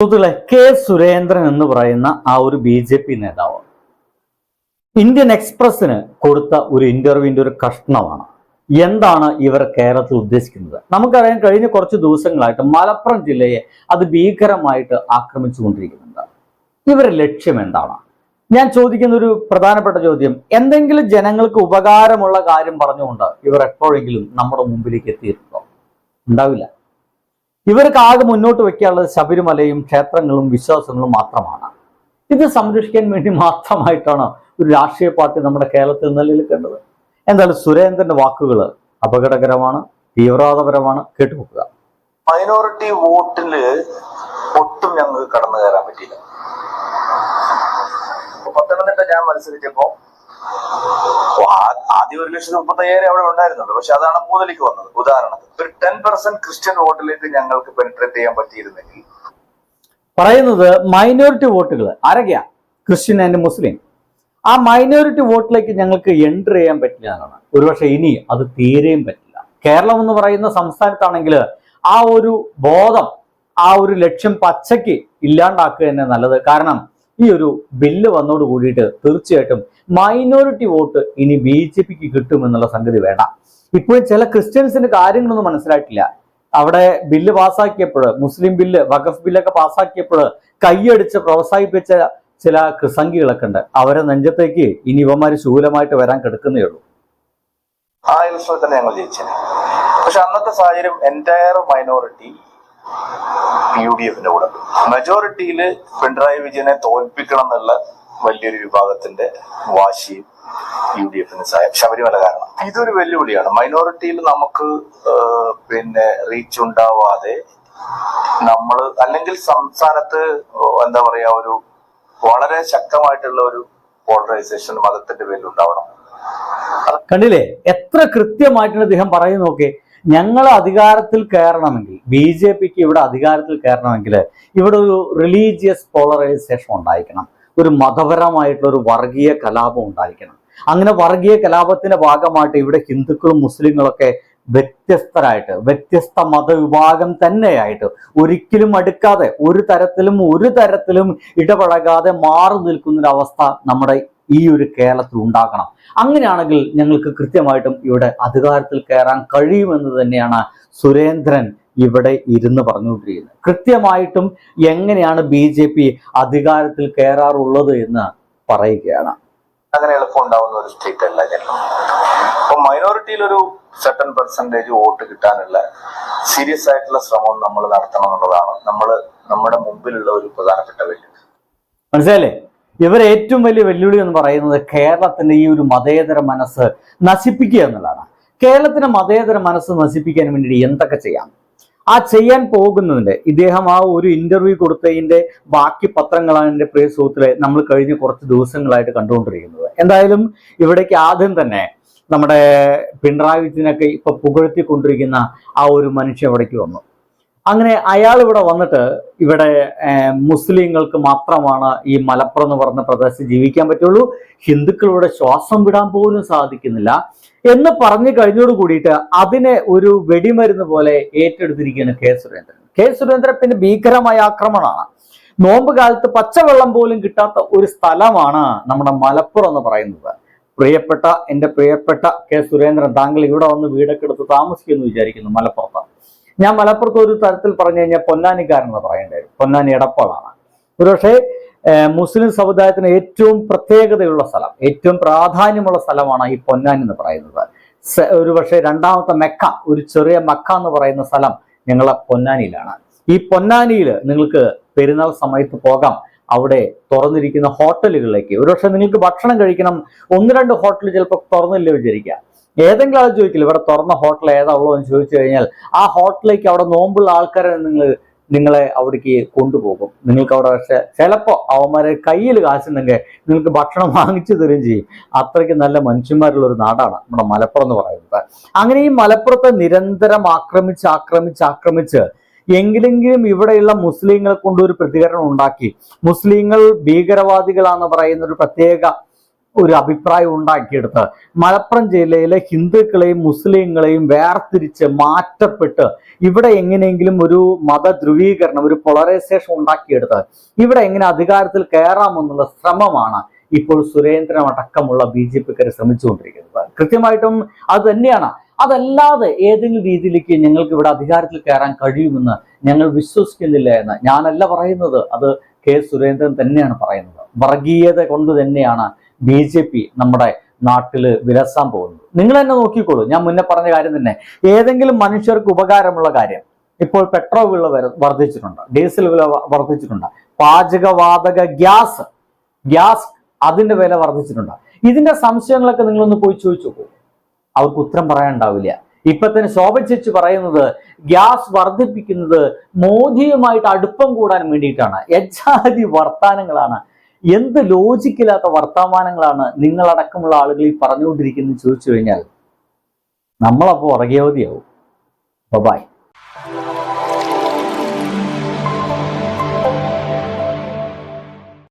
സുഹൃത്തുക്കളെ കെ സുരേന്ദ്രൻ എന്ന് പറയുന്ന ആ ഒരു ബി ജെ പി നേതാവ് ഇന്ത്യൻ എക്സ്പ്രസിന് കൊടുത്ത ഒരു ഇന്റർവ്യൂവിന്റെ ഒരു കഷ്ണമാണ്. എന്താണ് ഇവർ കേരളത്തിൽ ഉദ്ദേശിക്കുന്നത്? നമുക്കറിയാം കഴിഞ്ഞ കുറച്ച് ദിവസങ്ങളായിട്ട് മലപ്പുറം ജില്ലയെ അത് ഭീകരമായിട്ട് ആക്രമിച്ചുകൊണ്ടിരിക്കുന്നുണ്ട്. ഇവരുടെ ലക്ഷ്യം എന്താണ്? ഞാൻ ചോദിക്കുന്ന ഒരു പ്രധാനപ്പെട്ട ചോദ്യം എന്തെങ്കിലും ജനങ്ങൾക്ക് ഉപകാരമുള്ള കാര്യം പറഞ്ഞുകൊണ്ട് ഇവർ എപ്പോഴെങ്കിലും നമ്മുടെ മുമ്പിലേക്ക് എത്തിയിട്ടുണ്ടോ? ഉണ്ടാവില്ല. ഇവർക്ക് ആകെ മുന്നോട്ട് വെക്കാനുള്ളത് ശബരിമലയും ക്ഷേത്രങ്ങളും വിശ്വാസങ്ങളും മാത്രമാണ്. ഇത് സംരക്ഷിക്കാൻ വേണ്ടി മാത്രമായിട്ടാണ് ഒരു രാഷ്ട്രീയ പാർട്ടി നമ്മുടെ കേരളത്തിൽ നിലനിൽക്കേണ്ടത്? എന്തായാലും സുരേന്ദ്രന്റെ വാക്കുകൾ അപകടകരമാണ് തീവ്രവാദപരമാണ്. കേട്ടുപോക്കുക മൈനോറിറ്റി വോട്ടിൽ ഒട്ടും ഞങ്ങൾക്ക് കടന്നു കയറാൻ പറ്റിയില്ല പത്തനംതിട്ട ഞാൻ മത്സരിച്ചപ്പോ ആദ്യം ഒരു ലക്ഷത്തി മുപ്പത്തയ്യായിരം അവിടെ ഉണ്ടായിരുന്നുള്ളൂ. പക്ഷെ അതാണ് മൂന്നിലേക്ക് വന്നത്. ഉദാഹരണത്തിന് ഒരു ടെൻ പെർസെന്റ് ക്രിസ്ത്യൻ വോട്ടിലേക്ക് ഞങ്ങൾക്ക് പെനിട്രേറ്റ് ചെയ്യാൻ പറ്റിയിരുന്നെങ്കിൽ. പറയുന്നത് മൈനോറിറ്റി വോട്ടുകൾ. ആരൊക്കെയാ? Christian and Muslim. ആ മൈനോറിറ്റി വോട്ടിലേക്ക് ഞങ്ങൾക്ക് എൻട്രി ചെയ്യാൻ പറ്റില്ല എന്നാണ്. ഒരുപക്ഷെ ഇനി അത് തീരെയും പറ്റില്ല. കേരളം എന്ന് പറയുന്ന സംസ്ഥാനത്താണെങ്കിൽ ആ ഒരു ബോധം ആ ഒരു ലക്ഷ്യം പച്ചയ്ക്ക് ഇല്ലാണ്ടാക്കുക തന്നെ നല്ലത്. കാരണം ഈ ഒരു ബില്ല് വന്നോട് കൂടിയിട്ട് തീർച്ചയായിട്ടും മൈനോറിറ്റി വോട്ട് ഇനി ബി ജെ പിക്ക് കിട്ടുമെന്നുള്ള സംഗതി വേണ്ട. ഇപ്പോഴും ചില ക്രിസ്ത്യൻസിന് കാര്യങ്ങളൊന്നും മനസ്സിലായിട്ടില്ല. അവിടെ ബില്ല് പാസ്സാക്കിയപ്പോൾ മുസ്ലിം ബില്ല് വഖഫ് ബില്ലൊക്കെ പാസ്സാക്കിയപ്പോൾ കൈയടിച്ച് പ്രോത്സാഹിപ്പിച്ച ചില സംഖ്യകളൊക്കെ ഉണ്ട്. അവരെ നെഞ്ചത്തേക്ക് ഇനി ഇവന്മാര് ശൂലമായിട്ട് വരാൻ കിടക്കുന്നേ ഉള്ളൂ. ആ ഇലക്ഷനിൽ തന്നെ ഞങ്ങൾ ജയിച്ചത് പക്ഷെ അന്നത്തെ സാഹചര്യം എന്റയർ മൈനോറിറ്റി യു ഡി എഫിന്റെ കൂടെ. മെജോറിറ്റിയിൽ പിണറായി വിജയനെ തോൽപ്പിക്കണം എന്നുള്ള വലിയൊരു വിഭാഗത്തിന്റെ വാശിയും യു ഡി എഫിന് സഹായം ശബരിമല കാരണം. ഇതൊരു വെല്ലുവിളിയാണ്. മൈനോറിറ്റിയിൽ നമുക്ക് പിന്നെ റീച്ച് ഉണ്ടാവാതെ നമ്മൾ അല്ലെങ്കിൽ സംസ്ഥാനത്ത് എന്താ പറയാ ഒരു വളരെ ശക്തമായിട്ടുള്ള ഒരു പോളറൈസേഷൻ മതത്തിന്റെ പേരിൽ ഉണ്ടാവണം കണ്ടില്ലേ? എത്ര കൃത്യമായിട്ടാണ് അദ്ദേഹം പറയുന്നത് നോക്കി. ഞങ്ങൾ അധികാരത്തിൽ കയറണമെങ്കിൽ ബി ജെ പിക്ക് ഇവിടെ അധികാരത്തിൽ കയറണമെങ്കിൽ ഇവിടെ ഒരു റിലീജിയസ് പോളറൈസേഷൻ ഉണ്ടായിരിക്കണം. ഒരു മതപരമായിട്ടുള്ള ഒരു വർഗീയ കലാപം ഉണ്ടായിരിക്കണം. അങ്ങനെ വർഗീയ കലാപത്തിന്റെ ഭാഗമായിട്ട് ഇവിടെ ഹിന്ദുക്കളും മുസ്ലിങ്ങളൊക്കെ വ്യത്യസ്തരായിട്ട് വ്യത്യസ്ത മതവിഭാഗം തന്നെയായിട്ട് ഒരിക്കലും അടുക്കാതെ ഒരു തരത്തിലും ഒരു തരത്തിലും ഇടപഴകാതെ മാറി നിൽക്കുന്ന ഒരു അവസ്ഥ നമ്മുടെ ഈ ഒരു കേരളത്തിൽ ഉണ്ടാക്കണം അങ്ങനെയാണെങ്കിൽ ഞങ്ങൾക്ക് കൃത്യമായിട്ടും ഇവിടെ അധികാരത്തിൽ കയറാൻ കഴിയുമെന്ന് തന്നെയാണ് സുരേന്ദ്രൻ ഇവിടെ ഇരുന്ന് പറഞ്ഞുകൊണ്ടിരിക്കുന്നത്. കൃത്യമായിട്ടും എങ്ങനെയാണ് ബി ജെ പി അധികാരത്തിൽ കയറാറുള്ളത് എന്ന് പറയുകയാണ്. അങ്ങനെ എളുപ്പം ഉണ്ടാവുന്ന ഒരു സ്റ്റേറ്റ് അല്ല കേരളം അപ്പൊ മൈനോറിറ്റിയിൽ ഒരു സർട്ടൻ പെർസെന്റേജ് വോട്ട് കിട്ടാനുള്ള സീരിയസ് ആയിട്ടുള്ള ശ്രമം നമ്മൾ നടത്തണം എന്നുള്ളതാണ്. നമ്മൾ നമ്മുടെ മുമ്പിലുള്ള ഒരു പ്രധാനപ്പെട്ട വെല്ലുവിളി. മനസ്സിലല്ലേ ഇവർ ഏറ്റവും വലിയ വെല്ലുവിളി എന്ന് പറയുന്നത് കേരളത്തിന്റെ ഈ ഒരു മതേതര മനസ്സ് നശിപ്പിക്കുക എന്നുള്ളതാണ്. കേരളത്തിന്റെ മതേതര മനസ്സ് നശിപ്പിക്കാൻ വേണ്ടി എന്തൊക്കെ ചെയ്യാം? ആ ചെയ്യാൻ പോകുന്നതിന്റെ ഇദ്ദേഹം ആ ഒരു ഇന്റർവ്യൂ കൊടുത്തതിന്റെ ബാക്കി പത്രങ്ങളാണ് എന്റെ പ്രിയ സുഹൃത്തിലെ നമ്മൾ കഴിഞ്ഞ കുറച്ച് ദിവസങ്ങളായിട്ട് കണ്ടുകൊണ്ടിരിക്കുന്നത്. എന്തായാലും ഇവിടേക്ക് ആദ്യം തന്നെ നമ്മുടെ പിണറായി വിജയനൊക്കെ ഇപ്പൊ പുകഴ്ത്തിക്കൊണ്ടിരിക്കുന്ന ആ ഒരു മനുഷ്യൻ ഇവിടേക്ക് വന്നു. അങ്ങനെ അയാൾ ഇവിടെ വന്നിട്ട് ഇവിടെ മുസ്ലിങ്ങൾക്ക് മാത്രമാണ് ഈ മലപ്പുറം എന്ന് പറഞ്ഞ പ്രദേശത്ത് ജീവിക്കാൻ പറ്റുള്ളൂ. ഹിന്ദുക്കളുടെ ശ്വാസം വിടാൻ പോലും സാധിക്കുന്നില്ല. എന്ന് പറഞ്ഞു കഴിഞ്ഞോട് കൂടിയിട്ട് അതിനെ ഒരു വെടിമരുന്ന് പോലെ ഏറ്റെടുത്തിരിക്കുകയാണ് കെ. സുരേന്ദ്രൻ. കെ. സുരേന്ദ്രൻ പിന്നെ ഭീകരമായ ആക്രമണമാണ്. നോമ്പ് കാലത്ത് പച്ചവെള്ളം പോലും കിട്ടാത്ത ഒരു സ്ഥലമാണ് നമ്മുടെ മലപ്പുറം എന്ന് പറയുന്നത്. പ്രിയപ്പെട്ട എന്റെ പ്രിയപ്പെട്ട കെ. സുരേന്ദ്രൻ താങ്കൾ ഇവിടെ വന്ന് വീടൊക്കെ എടുത്ത് താമസിക്കുമെന്ന് വിചാരിക്കുന്നു മലപ്പുറത്ത്. ഞാൻ മലപ്പുറത്ത് ഒരു തരത്തിൽ പറഞ്ഞു കഴിഞ്ഞാൽ പൊന്നാനിക്കാരൻ എന്ന് പറയേണ്ടി പൊന്നാനി എടപ്പാളാണ്. ഒരുപക്ഷെ മുസ്ലിം സമുദായത്തിന് ഏറ്റവും പ്രത്യേകതയുള്ള സ്ഥലം ഏറ്റവും പ്രാധാന്യമുള്ള സ്ഥലമാണ് ഈ പൊന്നാനി എന്ന് പറയുന്നത്. സ- ഒരു പക്ഷേ രണ്ടാമത്തെ മെക്ക ഒരു ചെറിയ മക്ക എന്ന് പറയുന്ന സ്ഥലം ഞങ്ങളെ പൊന്നാനിയിലാണ്. ഈ പൊന്നാനിയിൽ നിങ്ങൾക്ക് പെരുന്നാൾ സമയത്ത് പോകാം. അവിടെ തുറന്നിരിക്കുന്ന ഹോട്ടലുകളിലേക്ക് ഒരുപക്ഷെ നിങ്ങൾക്ക് ഭക്ഷണം കഴിക്കണം. ഒന്ന് രണ്ട് ഹോട്ടൽ ചിലപ്പോൾ തുറന്നില്ല വിചാരിക്കുക. ഏതെങ്കിലും ആൾ ചോദിക്കില്ല ഇവിടെ തുറന്ന ഹോട്ടൽ ഏതാ ഉള്ളതെന്ന് ചോദിച്ചു കഴിഞ്ഞാൽ ആ ഹോട്ടലിലേക്ക് അവിടെ നോമ്പുള്ള ആൾക്കാരെ നിങ്ങൾ നിങ്ങളെ അവിടേക്ക് കൊണ്ടുപോകും. നിങ്ങൾക്ക് അവിടെ പക്ഷെ ചിലപ്പോൾ അവന്മാരെ കയ്യിൽ കാശുണ്ടെങ്കിൽ നിങ്ങൾക്ക് ഭക്ഷണം വാങ്ങിച്ചു തരും ചെയ്യും. അത്രയ്ക്ക് നല്ല മനുഷ്യന്മാരുള്ള ഒരു നാടാണ് നമ്മുടെ മലപ്പുറം എന്ന് പറയുന്നത്. അങ്ങനെ ഈ മലപ്പുറത്തെ നിരന്തരം ആക്രമിച്ച് ആക്രമിച്ച് ആക്രമിച്ച് എങ്കിലെങ്കിലും ഇവിടെയുള്ള മുസ്ലിങ്ങളെ കൊണ്ട് ഒരു പ്രതികരണം ഉണ്ടാക്കി. മുസ്ലിങ്ങൾ ഭീകരവാദികളാണെന്ന് പറയുന്ന ഒരു പ്രത്യേക ഒരു അഭിപ്രായം ഉണ്ടാക്കിയെടുത്ത് മലപ്പുറം ജില്ലയിലെ ഹിന്ദുക്കളെയും മുസ്ലിങ്ങളെയും വേർതിരിച്ച് മാറ്റപ്പെട്ട് ഇവിടെ എങ്ങനെയെങ്കിലും ഒരു മത ധ്രുവീകരണം ഒരു പൊളറൈസേഷൻ ഉണ്ടാക്കിയെടുത്ത് ഇവിടെ എങ്ങനെ അധികാരത്തിൽ കയറാമെന്നുള്ള ശ്രമമാണ് ഇപ്പോൾ സുരേന്ദ്രൻ അടക്കമുള്ള ബി ജെ പിക്കാർ ശ്രമിച്ചുകൊണ്ടിരിക്കുന്നത്. കൃത്യമായിട്ടും അത് തന്നെയാണ്. അതല്ലാതെ ഏതെങ്കിലും രീതിയിലേക്ക് ഞങ്ങൾക്ക് ഇവിടെ അധികാരത്തിൽ കയറാൻ കഴിയുമെന്ന് ഞങ്ങൾ വിശ്വസിക്കുന്നില്ല എന്ന് ഞാനല്ല പറയുന്നത്. അത് കെ സുരേന്ദ്രൻ തന്നെയാണ് പറയുന്നത്. വർഗീയത കൊണ്ട് തന്നെയാണ് ബി ജെ പി നമ്മുടെ നാട്ടിൽ വിലസാൻ പോകുന്നത് നിങ്ങൾ തന്നെ നോക്കിക്കോളൂ. ഞാൻ മുന്നേ പറഞ്ഞ കാര്യം തന്നെ ഏതെങ്കിലും മനുഷ്യർക്ക് ഉപകാരമുള്ള കാര്യം ഇപ്പോൾ പെട്രോൾ വില വർദ്ധിച്ചിട്ടുണ്ട് ഡീസൽ വില വർദ്ധിച്ചിട്ടുണ്ട് പാചകവാതക ഗ്യാസ് ഗ്യാസ് അതിന്റെ വില വർദ്ധിച്ചിട്ടുണ്ട്. ഇതിന്റെ സംശയങ്ങളൊക്കെ നിങ്ങളൊന്ന് പോയി ചോദിച്ചു നോക്കൂ. അവർക്ക് ഉത്തരം പറയാനുണ്ടാവില്ല. ഇപ്പൊ തന്നെ ശോഭ ചേച്ചി പറയുന്നത് ഗ്യാസ് വർദ്ധിപ്പിക്കുന്നത് മോദിയുമായിട്ട് അടുപ്പം കൂടാൻ വേണ്ടിയിട്ടാണ്. യജാതി വർത്താനങ്ങളാണ് എന്ത് ലോജിക്കില്ലാത്ത വർത്തമാനങ്ങളാണ് നിങ്ങളടക്കമുള്ള ആളുകൾ ഈ പറഞ്ഞുകൊണ്ടിരിക്കുന്നത് ചോദിച്ചു കഴിഞ്ഞാൽ നമ്മളപ്പോ ഉറകിയവതിയാവും ബൈ